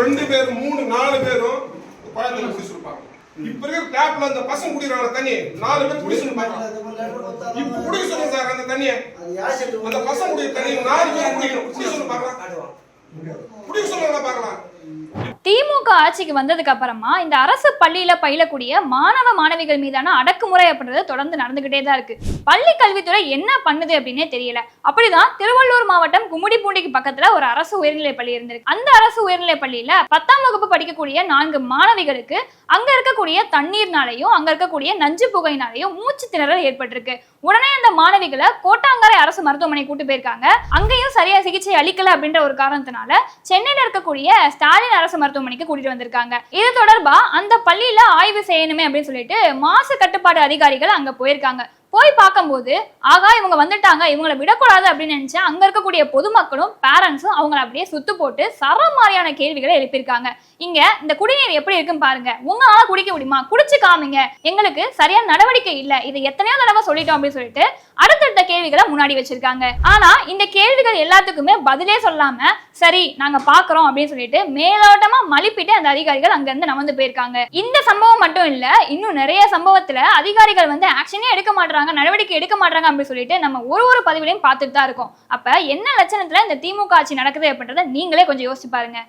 ரெண்டு பேரும் மூணு நாலு பேரும் குழந்தைங்க குடிச்சிருப்பாங்க இப்ப இருக்கிற டேப்ல அந்த பசங்க குடிக்கிறாங்க தண்ணி நாலு பேர் குடிச்சிருப்பாங்க இப்ப குடிக்க சொல்லுங்க சார் அந்த தண்ணியை. அந்த பசங்க குடிக்கிற தண்ணி நாலு பேர் குடிக்கணும். குடிச்சிருப்பாங்க சொல்லுங்க பார்க்கலாம் குடிக்க சொல்லுங்க பார்க்கலாம் திமுக ஆட்சிக்கு வந்ததுக்கு அப்புறமா இந்த அரசு பள்ளியில பயிலக்கூடிய மாணவ மாணவிகள் மீதான அடக்குமுறை அப்படின்றது தொடர்ந்து நடந்துகிட்டே தான் இருக்கு. பள்ளி கல்வித்துறை என்ன பண்ணுது அப்படின்னே தெரியல. அப்படிதான் திருவள்ளூர் மாவட்டம் கும்மிடிப்பூண்டிக்கு பக்கத்துல ஒரு அரசு உயர்நிலை பள்ளி இருந்திருக்கு. அந்த அரசு உயர்நிலை பள்ளியில பத்தாம் வகுப்பு படிக்கக்கூடிய நான்கு மாணவிகளுக்கு அங்க இருக்கக்கூடிய தண்ணீர்னாலையும் அங்க இருக்கக்கூடிய நஞ்சு புகையினாலையும் மூச்சு திணறல் ஏற்பட்டிருக்கு. உடனே அந்த மாணவிகளை கோட்டாங்கரை அரசு மருத்துவமனை கூட்டு போயிருக்காங்க. அங்கேயும் சரியா சிகிச்சை அளிக்கல அப்படின்ற ஒரு காரணத்தினால சென்னையில இருக்கக்கூடிய ஸ்டாலின் அரசு மருத்துவமனைக்கு கூட்டிட்டு வந்திருக்காங்க. இது தொடர்பா அந்த பள்ளியில ஆய்வு செய்யணுமே அப்படின்னு சொல்லிட்டு மாசு கட்டுப்பாடு அதிகாரிகள் அங்க போயிருக்காங்க. போய் பார்க்கும்போது ஆகா இவங்க வந்துட்டாங்க இவங்களை விடக்கூடாது அப்படின்னு நினைச்சேன் அங்க இருக்கக்கூடிய பொதுமக்களும் பேரண்ட்ஸும் அவங்கள அப்படியே சுத்து போட்டு சரம் மாதிரியான கேள்விகளை எழுப்பியிருக்காங்க. இங்க இந்த குடிநீர் எப்படி இருக்குன்னு பாருங்க. உங்களால குடிக்க முடியுமா? குடிச்சு காமிங்க. எங்களுக்கு சரியான நடவடிக்கை இல்ல. இதை எத்தனையோ தடவை சொல்லிட்டோம் அப்படின்னு சொல்லிட்டு அடுத்தடுத்த கேள்விகளை முன்னாடி வச்சிருக்காங்க. ஆனா இந்த கேள்விகள் எல்லாத்துக்குமே பதிலே சொல்லாம சரி நாங்க பாக்குறோம் அப்படின்னு சொல்லிட்டு மேலோட்டமா மலிப்பிட்டு அந்த அதிகாரிகள் அங்க இருந்து போயிருக்காங்க. இந்த சம்பவம் மட்டும் இல்ல இன்னும் நிறைய சம்பவத்துல அதிகாரிகள் வந்து ஆக்ஷனே எடுக்க மாட்டாங்க நடவடிக்கை எடுக்க மாட்டாங்க அப்படின்னு சொல்லிட்டு நம்ம ஒரு ஒரு பதிவிலையும் பார்த்துட்டு தான் இருக்கோம். அப்ப என்ன லட்சணத்துல இந்த திமுக ஆட்சி நடக்குது அப்படின்றத நீங்களே கொஞ்சம் யோசிச்சு பாருங்க.